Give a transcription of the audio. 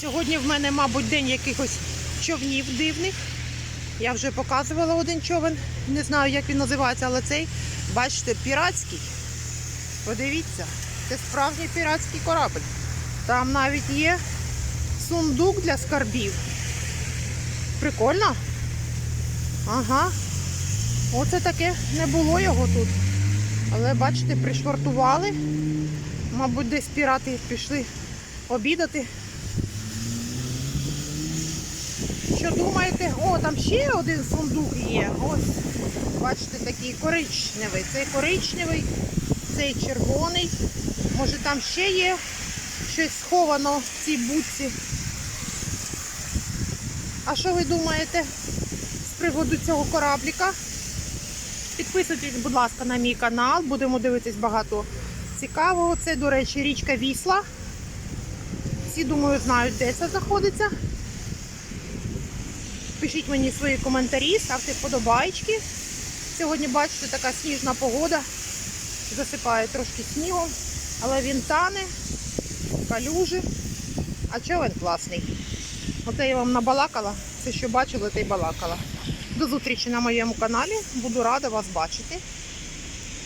Сьогодні в мене, мабуть, день якихось човнів дивних. Я вже показувала один човен, не знаю, як він називається, але цей, бачите, піратський. Подивіться, це справжній піратський корабль. Там навіть є сундук для скарбів. Прикольно? Ага. Оце таке не було його тут. Але бачите, пришвартували. Мабуть, десь пірати пішли обідати. Що думаєте? О, там ще один сундук є. Ось, бачите, такий коричневий. Цей коричневий, цей червоний. Може там ще є щось сховано в цій будці. А що ви думаєте з приводу цього корабліка? Підписуйтесь, будь ласка, на мій канал. Будемо дивитись багато цікавого. Це, до речі, річка Вісла. Всі, думаю, знають, де це знаходиться. Пишіть мені свої коментарі, ставте вподобайки. Сьогодні, бачите, така сніжна погода. Засипає трошки снігом, але він тане, калюжи. А човен класний. Оце я вам набалакала. Все, що бачила, те й балакала. До зустрічі на моєму каналі. Буду рада вас бачити.